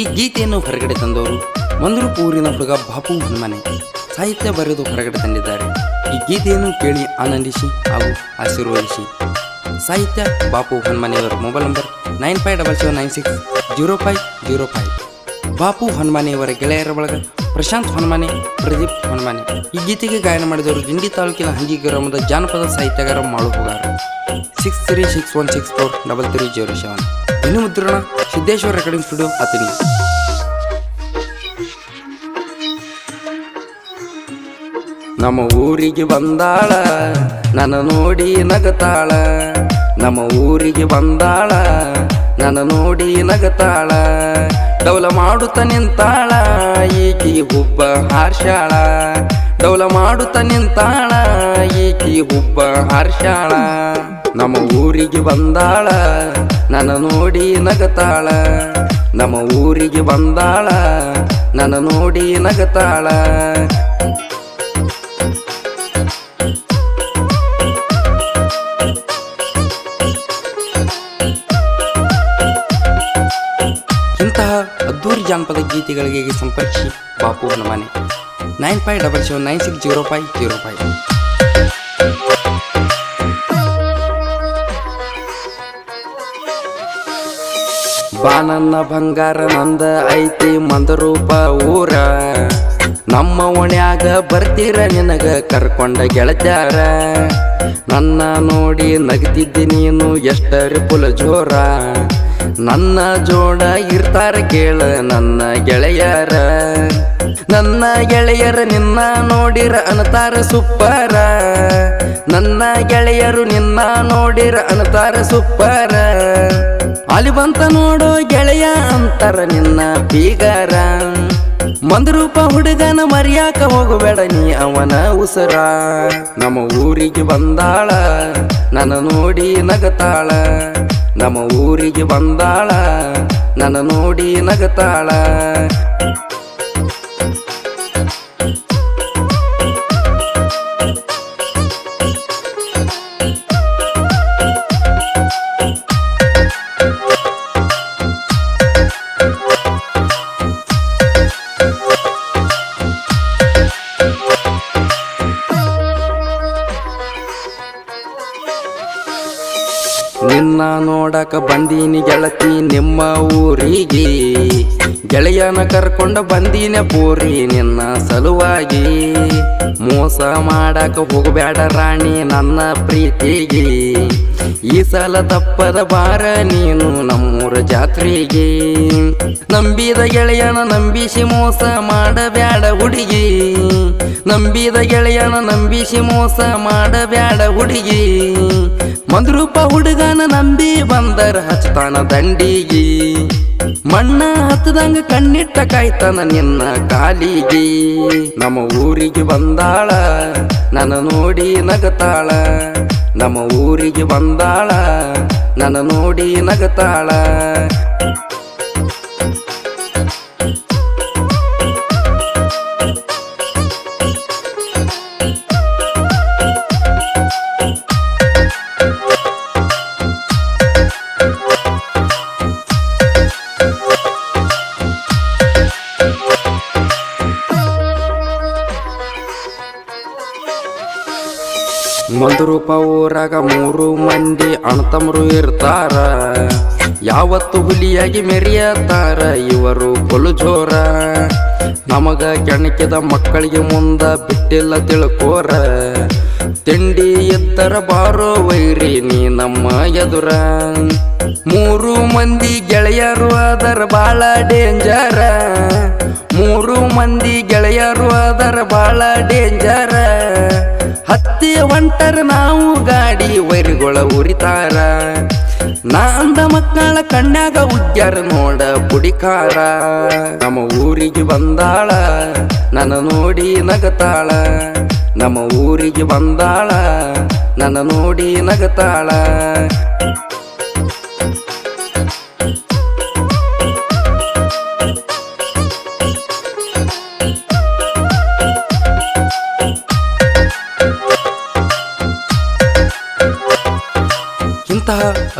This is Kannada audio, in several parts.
ಈ ಗೀತೆಯನ್ನು ಹೊರಗಡೆ ತಂದವರು ಮಂದ್ರು ಊರಿನ ಹುಡುಗ ಬಾಪು ಹನುಮನೆ. ಸಾಹಿತ್ಯ ಬರೆದು ಹೊರಗಡೆ ತಂದಿದ್ದಾರೆ. ಈ ಗೀತೆಯನ್ನು ಕೇಳಿ ಆನಂದಿಸಿ ಹಾಗೂ ಆಶೀರ್ವದಿಸಿ. ಸಾಹಿತ್ಯ Bapu ಹನುಮನೆಯವರ mobile number nine five double seven nine six zero five zero five. Bapu ಹನುಮಾನೆಯವರ ಗೆಳೆಯರ ಬಳಗ ಪ್ರಶಾಂತ್ ಹನುಮಾನೆ, ಪ್ರದೀಪ್ ಹನುಮಾನೆ. ಈ ಗೀತೆಗೆ ಗಾಯನ ಮಾಡಿದವರು ಗಿಂಡಿ ತಾಲೂಕಿನ ಹಂಗಿ ಗ್ರಾಮದ ಜಾನಪದ ಸಾಹಿತ್ಯಗಾರ ಹೋಗಾರ. Six three six one six four double three zero seven ಧ್ವನಿ ಮುದ್ರಣ ಸಿದ್ದೇಶ್ವರ ರೆಕಾರ್ಡಿಂಗ್ ಸ್ಟುಡಿಯೋ ಅತಿನಿ ನಮ್ಮ ಊರಿಗೆ ಬಂದಾಳ, ನನ್ನ ನೋಡಿ ನಗತಾಳ. ನಮ್ಮ ಊರಿಗೆ ಬಂದಾಳ, ನನ್ನ ನೋಡಿ ನಗತಾಳ. ಡೌಲ ಮಾಡುತ್ತ ನಿಂತಾಳ, ಈಕಿ ಹುಬ್ಬ ಹಾರ್ಷಾಳ ಡೌಲ ಮಾಡುತ್ತ ನಿಂತಾಳ, ಈಕಿ ಹುಬ್ಬ ಹಾರ್ಷಾಳ ನಮ್ಮ ಊರಿಗೆ ಬಂದಾಳ, ನನ್ನ ನೋಡಿ ನಗತಾಳ. ನಮ್ಮ ಊರಿಗೆ ಬಂದಾಳ, ನನ್ನ ನೋಡಿ ನಗತಾಳ. ಇಂತಹ ಅದ್ದೂರಿ ಜಾನಪದ ಗೀತೆಗಳಿಗೆ ಸಂಪರ್ಕಿಸಿ ಬಾಪು ಮನೆ. Nine five double seven nine six zero five zero five. ಬಾನನ್ನ ಬಂಗಾರ ನಂದ ಐತಿ ಮಂದರೂಪ ಊರ. ನಮ್ಮ ಓಣ್ಯಾಗ ಬರ್ತೀರ ನಿನಗ ಕರ್ಕೊಂಡ ಗೆಳತ್ಯಾರ. ನನ್ನ ನೋಡಿ ನಗ್ತಿದ್ದಿ ನೀನು ಎಷ್ಟರ ಪುಲ ಜೋರ. ನನ್ನ ಜೋಡ ಇರ್ತಾರ ಕೇಳ ನನ್ನ ಗೆಳೆಯರ. ನನ್ನ ಗೆಳೆಯರ ನಿನ್ನ ನೋಡಿರ ಅನತಾರ ಸುಪ್ಪರ. ನನ್ನ ಗೆಳೆಯರು ನಿನ್ನ ನೋಡಿರ ಅನತಾರ ಸುಪ್ಪರ. ಅಲ್ಲಿ ಬಂತ ನೋಡೋ ಗೆಳೆಯ ಅಂತಾರ ನಿನ್ನ ಬೀಗರ ಮಂದ್ರೂಪ ಹುಡುಗನ ಮರ್ಯಾಕ ಹೋಗಬೇಡ ನೀ ಅವನ ಉಸರ. ನಮ್ಮ ಊರಿಗೆ ಬಂದಾಳ, ನನ್ನ ನೋಡಿ ನಗತಾಳ. ನಮ್ಮ ಊರಿಗೆ ಬಂದಾಳ, ನನ್ನ ನೋಡಿ ನಗತಾಳ. ನಿನ್ನ ನೋಡಕ ಬಂದೀನಿ ಗೆಳತಿ ನಿಮ್ಮ ಊರಿಗೆ. ಗೆಳೆಯನ ಕರ್ಕೊಂಡ ಬಂದೀನ ಪೂರಿ ನಿನ್ನ ಸಲುವಾಗಿ. ಮೋಸ ಮಾಡಕ ಹೋಗಬೇಡ ರಾಣಿ ನನ್ನ ಪ್ರೀತಿಗೆ. ಈ ಸಲ ತಪ್ಪದ ಬಾರ ನೀನು ನಮ್ಮೂರ ಜಾತ್ರೆಗೆ. ನಂಬಿದ ಗೆಳೆಯನ ನಂಬಿಸಿ ಮೋಸ ಮಾಡಬ್ಯಾಡ ಹುಡುಗಿ. ನಂಬಿದ ಗೆಳೆಯನ ನಂಬಿಸಿ ಮೋಸ ಮಾಡಬ್ಯಾಡ ಹುಡುಗಿ. ಮಂದ್ರೂಪ ಹುಡುಗನ ನಂಬಿ ಬಂದರ ಹಚ್ತಾನ ದಂಡಿಗಿ. ಮಣ್ಣ ಹತ್ತದಂಗ ಕಣ್ಣಿಟ್ಟ ಕಾಯ್ತಾನ ನಿನ್ನ ಕಾಲಿಗೆ. ನಮ್ಮ ಊರಿಗೆ ಬಂದಾಳ, ನನ್ನ ನೋಡಿ ನಗತಾಳ. ನಮ್ಮ ಊರಿಗೆ ಬಂದಾಳ, ನನ್ನ ನೋಡಿ ನಗತಾಳ. ಮಂದ್ರೂಪ ಊರಾಗ ಮೂರು ಮಂದಿ ಅಣತಮರು ಇರ್ತಾರ. ಯಾವತ್ತು ಹುಲಿಯಾಗಿ ಮೆರೆಯತ್ತಾರ, ಇವರು ಕೊಲು ಜೋರ ನಮಗ ಕೆಣಕಿದ ಮಕ್ಕಳಿಗೆ ಮುಂದ ಬಿಟ್ಟಿಲ್ಲ ತಿಳ್ಕೋರ. ತಿಂಡಿ ಎತ್ತರ ಬಾರೋ ವೈರಿ ನೀ ನಮ್ಮ ಎದುರ. ಮೂರು ಮಂದಿ ಗೆಳೆಯರು ಅದರ ಬಾಳ ಡೇಂಜರ. ಮೂರು ಮಂದಿ ಗೆಳೆಯರು ಅದರ ಬಾಳ ಡೇಂಜರ. ಹತ್ತಿ ಒಂಟರ್ ನಾವು ಗಾಡಿ ವೈರಿಗೊಳ ಉರಿತಾರ. ನಾಂದ ಮಕ್ಕಳ ಕಣ್ಣಾಗ ಉಜ್ಜಾರ ನೋಡ ಬುಡಿಕಾರ ನಮ್ಮ ಊರಿಗೆ ಬಂದಾಳ, ನನ್ನ ನೋಡಿ ನಗತಾಳ. ನಮ್ಮ ಊರಿಗೆ ಬಂದಾಳ, ನನ್ನ ನೋಡಿ ನಗತಾಳ.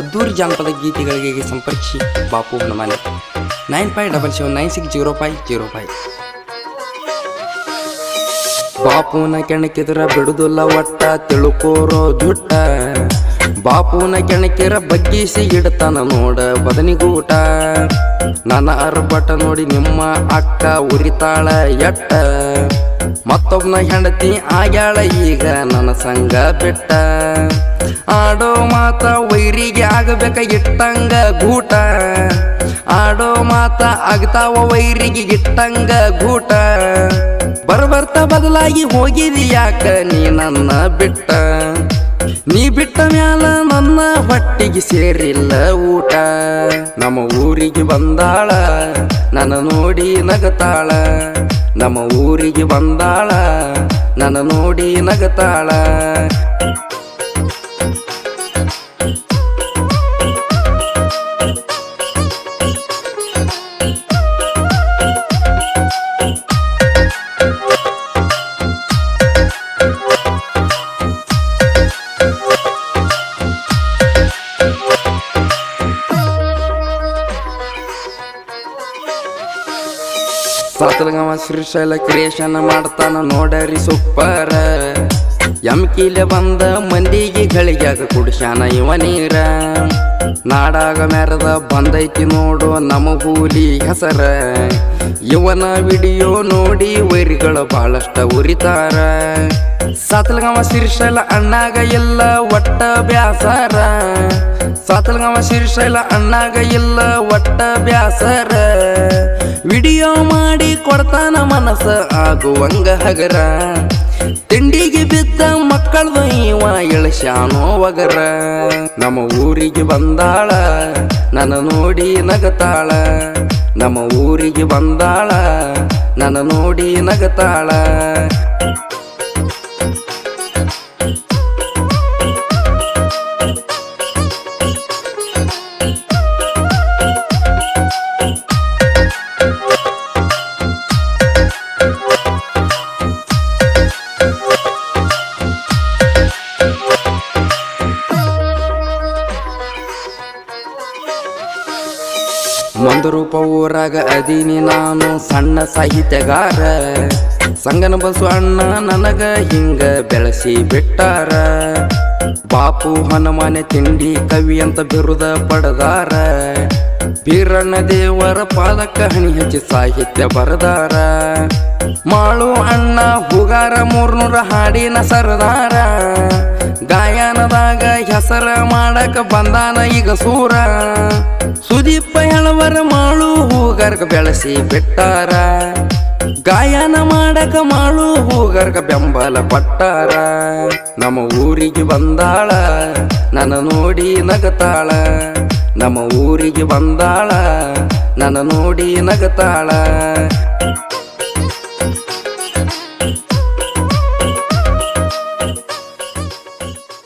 ಅದ್ದೂರಿ ಜಾನಪದ ಗೀತೆಗಳಿಗೆ ಸಂಪರ್ಕಿಸಿ? Bapu Hanumane nine five double seven nine six zero five zero five. ಬಾಪುನ ಕೆಣಕಿದ್ರ ಬಿಡುದಿಲ್ಲ ಒಟ್ಟ ತಿಳ್ಕೋರೋ ಜುಟ್ಟ ಬಾಪುನ ಕೆಣಕಿರ ಬಗ್ಗಿಸಿ ಇಡ್ತಾನ ನೋಡ ಬದನಿಗೂಟ. ನನ್ನ ಅರ್ಬಟ ನೋಡಿ ನಿಮ್ಮ ಅಕ್ಕ ಉರಿತಾಳ ಎಟ್ಟ ಮತ್ತೊಬ್ನ ಹೆಂಡತಿ ಆಗ್ಯಾಳ ಈಗ ನನ್ನ ಸಂಗ ಬಿಟ್ಟ ಆಡೋ ಮಾತ ವೈರಿಗೆ ಆಗಬೇಕ ಇಟ್ಟಂಗ ಗೂಟ ಆಡೋ ಮಾತ ಆಗ್ತಾವ ವೈರಿಗೆ ಇಟ್ಟಂಗ ಗೂಟ ಬರ್ಬರ್ತ ಬದಲಾಗಿ ಹೋಗಿದಿ ಯಾಕ ನೀ ನನ್ನ ಬಿಟ್ಟ ನೀ ಬಿಟ್ಟ ಮ್ಯಾಲ ನನ್ನ ಹೊಟ್ಟಿಗೆ ಸೇರಿಲ್ಲ ಊಟ. ನಮ್ಮ ಊರಿಗೆ ಬಂದಾಳ, ನನ್ನ ನೋಡಿ ನಗತಾಳ. ನಮ್ಮ ಊರಿಗೆ ಬಂದಾಳ, ನನ್ನ ನೋಡಿ ನಗತಾಳ. ಸಾತಲಗವ ಶ್ರೀಶೈಲ ಕ್ರಿಯೇಷನ್ ಮಾಡ್ತಾನ ನೋಡರಿ ಸೂಪರ್. ಎಮ್ಕಿಲೆ ಬಂದ ಮಂದಿಗೆ ಗಳಿಗ್ಯಾಗ ಕುಡಿಸ್ಯಾನ ಇವ ನೀರ. ನಾಡಾಗ ಮೆರದ ಬಂದೈತಿ ನೋಡು ನಮ್ಮ ಹೂಲಿ ಹೆಸರ. ಇವನ ವಿಡಿಯೋ ನೋಡಿ ವೈರಿಗಳ ಬಹಳಷ್ಟ ಉರಿತಾರ. ಸಾತಲಗವ ಶಿರ್ಷಲ ಅಣ್ಣಾಗ ಇಲ್ಲ ಒಟ್ಟ ಬ್ಯಾಸರ. ಸಾತಲಗವ ಶಿರ್ಷಲ ಅಣ್ಣಾಗ ಇಲ್ಲ ಒಟ್ಟ ಬ್ಯಾಸರ. ವಿಡಿಯೋ ಮಾಡಿ ಕೊಡ್ತಾನ ಮನಸ್ಸ ಆಗುವಂಗ ಹಗರ. ತಿಂಡಿಗೆ ಬಿದ್ದ ಮಕ್ಕಳದು ಇವ ಇಳಶ್ಯಾನೋ ಒಗರ. ನಮ್ಮ ಊರಿಗೆ ಬಂದಾಳ, ನನ್ನ ನೋಡಿ ನಗತಾಳ. ನಮ್ಮ ಊರಿಗೆ ಬಂದಾಳ, ನನ್ನ ನೋಡಿ ನಗತಾಳ. ಮಂದರೂಪ ಊರಾಗ ಅದೀನಿ ನಾನು ಸಣ್ಣ ಸಾಹಿತ್ಯಗಾರ. ಸಂಗನ ಬಸು ಅಣ್ಣ ನನಗ ಹಿಂಗ ಬೆಳೆಸಿ ಬಿಟ್ಟಾರ. ಬಾಪು ಹನುಮಾನೆ ತಿಂಡಿ ಕವಿ ಅಂತ ಬಿರುದ ಪಡೆದಾರ. ಬೀರಣ್ಣ ದೇವರ ಪಾದಕ ಹಣಿ ಹಚ್ಚಿ ಸಾಹಿತ್ಯ ಬರದಾರ. ಮಾಳು ಅಣ್ಣ ಹೂಗಾರ ಮೂರ್ನೂರ ಹಾಡಿನ ಸರದಾರ. ಗಾಯನದಾಗ ಹೆಸರ ಮಾಡಕ ಬಂದಾನ ಈಗ ಸೂರ. ಸುದೀಪ ಹೆಳವರ ಮಾಳು ಹೂಗರ್ಗ ಬೆಳೆಸಿ ಬಿಟ್ಟಾರ. ಗಾಯನ ಮಾಡಕ ಮಾಳು ಹೂಗರ್ಗ ಬೆಂಬಲ ಪಟ್ಟಾರ. ನಮ್ಮ ಊರಿಗೆ ಬಂದಾಳ, ನನ್ನ ನೋಡಿ ನಗತಾಳ. ನಮ್ಮ ಊರಿಗೆ ಬಂದಾಳ, ನನ್ನ ನೋಡಿ ನಗತಾಳ.